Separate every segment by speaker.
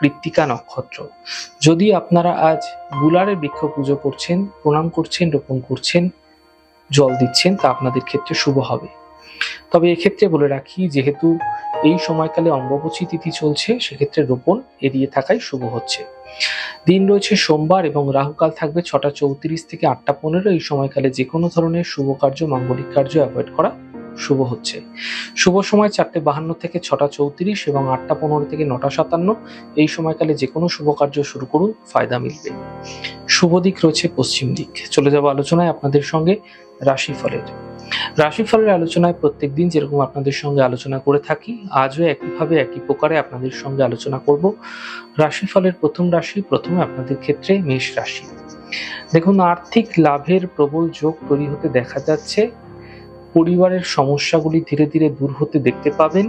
Speaker 1: কৃত্তিকা নক্ষত্র। যদি আপনারা আজ গুলারের বৃক্ষ পুজো করছেন, প্রণাম করছেন, রোপণ করছেন, জল দিচ্ছেন, তা আপনাদের ক্ষেত্রে শুভ হবে। তবে এক্ষেত্রে বলে রাখি, যেহেতু এই সময়কালে অম্বুবাচী তিথি চলছে, সেক্ষেত্রে রোপণ এড়িয়ে থাকাই শুভ হচ্ছে। দিন রয়েছে সোমবার এবং রাহুকাল থাকবে ছটা চৌত্রিশ থেকে আটটা পনেরো। এই সময়কালে যে কোনো ধরনের শুভ কার্য, মাঙ্গলিক কার্য অ্যাভয়েড করা শুভ হচ্ছে। শুভ সময় চারটে বাহান্ন থেকে ছটা চৌত্রিশ এবং আটটা পনেরো থেকে নটা সাতান্ন। এই সময়কালে যে কোনো শুভ কার্য শুরু করুন, ফায়দা মিলবে। শুভ দিক রয়েছে পশ্চিম দিক। চলে যাব আলোচনায় আপনাদের সঙ্গে রাশিফলের। রাশিফলের আলোচনায় প্রত্যেক দিন যেরকম আপনাদের সঙ্গে আলোচনা করে থাকি, আজও একইভাবে একই প্রকারে আপনাদের সঙ্গে আলোচনা করব। রাশিফলের প্রথম রাশি, প্রথমে আপনাদের ক্ষেত্রে মেষ রাশি। দেখুন, আর্থিক লাভের প্রবল যোগ তৈরি হতে দেখা যাচ্ছে। পরিবারের সমস্যাগুলি ধীরে ধীরে দূর হতে দেখতে পাবেন,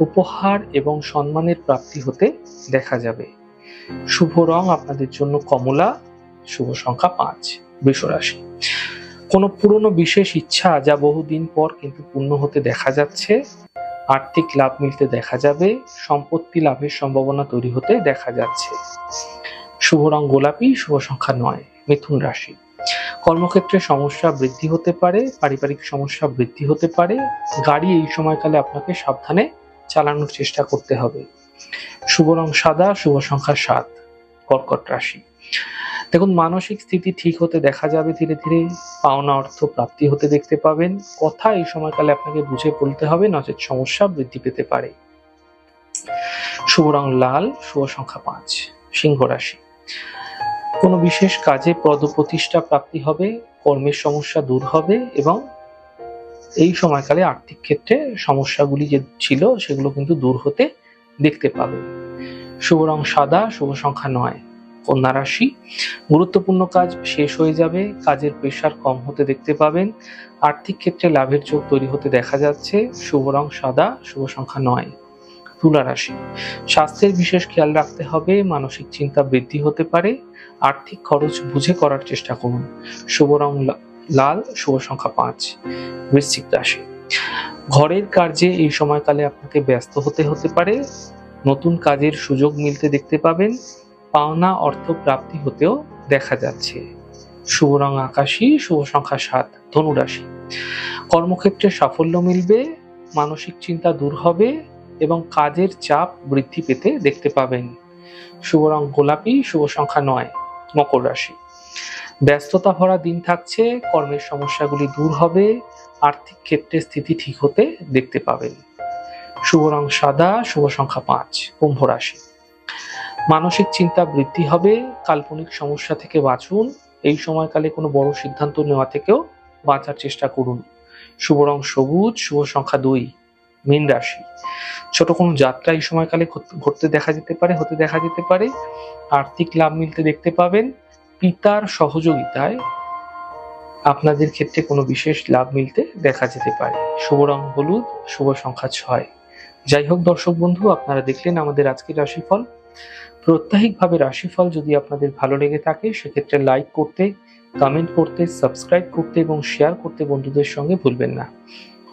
Speaker 1: উপহার এবং সম্মানের প্রাপ্তি হতে দেখা যাবে। শুভ রং আপনাদের জন্য কমলা, শুভ সংখ্যা পাঁচ বৃষরাশি কোনো পুরনো বিশেষ ইচ্ছা যা বহুদিন পর কিন্তু পূর্ণ হতে দেখা যাচ্ছে, আর্থিক লাভ মিলতে দেখা যাবে, সম্পত্তি লাভের সম্ভাবনা তৈরি হতে দেখা যাচ্ছে। শুভ রং গোলাপি, শুভ সংখ্যা নয়, মিথুন রাশি। কর্মক্ষেত্রে সমস্যা বৃদ্ধি হতে পারে, পারিবারিক সমস্যা বৃদ্ধি হতে পারে, গাড়ি এই সময়কালে আপনাকে সাবধানে চালানোর চেষ্টা করতে হবে। শুভ রং সাদা, শুভ সংখ্যা সাত, কর্কট রাশি। দেখুন, মানসিক স্থিতি ঠিক হতে দেখা যাবে ধীরে ধীরে, পাওনা অর্থ প্রাপ্তি হতে দেখতে পাবেন। কথা এই সময়কালে আপনাকে বুঝে বলতে হবে, নচেত সমস্যা বৃদ্ধি পেতে পারে। শুভ রং লাল, শুভ সংখ্যা পাঁচ, সিংহ রাশি। কোনো বিশেষ কাজে পদপ্রতিষ্ঠা প্রাপ্তি হবে, কর্মের সমস্যা দূর হবে এবং এই সময়কালে আর্থিক ক্ষেত্রে সমস্যাগুলি যে ছিল সেগুলো কিন্তু দূর হতে দেখতে পাবে। শুভ রং সাদা, শুভ সংখ্যা নয়, কন্যা রাশি। গুরুত্বপূর্ণ কাজ শেষ হয়ে যাবে, কাজের প্রেশার কম হতে দেখতে পাবেন। আর্থিক ক্ষেত্রে লাভের চোখ তৈরি হতে দেখা যাচ্ছে। শুভ রং সাদা, শুভ সংখ্যা নয়। তুলা রাশি স্বাস্থ্যের বিশেষ খেয়াল রাখতে হবে, মানসিক চিন্তা বৃদ্ধি হতে পারে, আর্থিক খরচ বুঝে করার চেষ্টা করুন। শুভ রং লাল, শুভ সংখ্যা পাঁচ, বৃশ্চিক রাশি। ঘরের কার্যে এই সময়কালে আপনাকে ব্যস্ত হতে হতে পারে, নতুন কাজের সুযোগ মিলতে দেখতে পাবেন, পাওনা অর্থ প্রাপ্তি হতেও দেখা যাচ্ছে। শুভ রং আকাশী, শুভ সংখ্যা সাত, ধনুরাশি। কর্মক্ষেত্রে সাফল্য মিলবে, মানসিক চিন্তা দূর হবে এবং কাজের চাপ বৃদ্ধি পেতে দেখতে পাবেন। শুভ রং গোলাপি, শুভ সংখ্যা নয়, মকর রাশি। ব্যস্ততা ভরা দিন থাকছে, কর্মের সমস্যাগুলি দূর হবে, আর্থিক ক্ষেত্রে স্থিতি ঠিক হতে দেখতে পাবেন। শুভ রং সাদা, শুভ সংখ্যা পাঁচ, কুম্ভ রাশি। মানসিক চিন্তা বৃদ্ধি হবে, কাল্পনিক সমস্যা থেকে বাঁচুন, এই সময়কালে কোনো বড় সিদ্ধান্ত নেওয়া থেকেও বাঁচার চেষ্টা করুন। শুভ রং সবুজ, শুভ সংখ্যা দুই মীন রাশি। ছোট কোনো যাত্রা এই সময়কালে ঘটতে দেখা যেতে পারে, হতে দেখা যেতে পারে। আর্থিক লাভ মিলতে দেখতে পাবেন। পিতার সহযোগিতায় আপনাদের ক্ষেত্রে কোনো বিশেষ লাভ মিলতে দেখা যেতে পারে। শুভ রং হলুদ, শুভ সংখ্যা ছয়। যাই হোক দর্শক বন্ধু, আপনারা দেখলেন আমাদের আজকের রাশিফল। প্রত্যাহিকভাবে রাশিফল যদি আপনাদের ভালো লেগে থাকে, সেক্ষেত্রে লাইক করতে, কমেন্ট করতে, সাবস্ক্রাইব করতে এবং শেয়ার করতে বন্ধুদের সঙ্গে ভুলবেন না।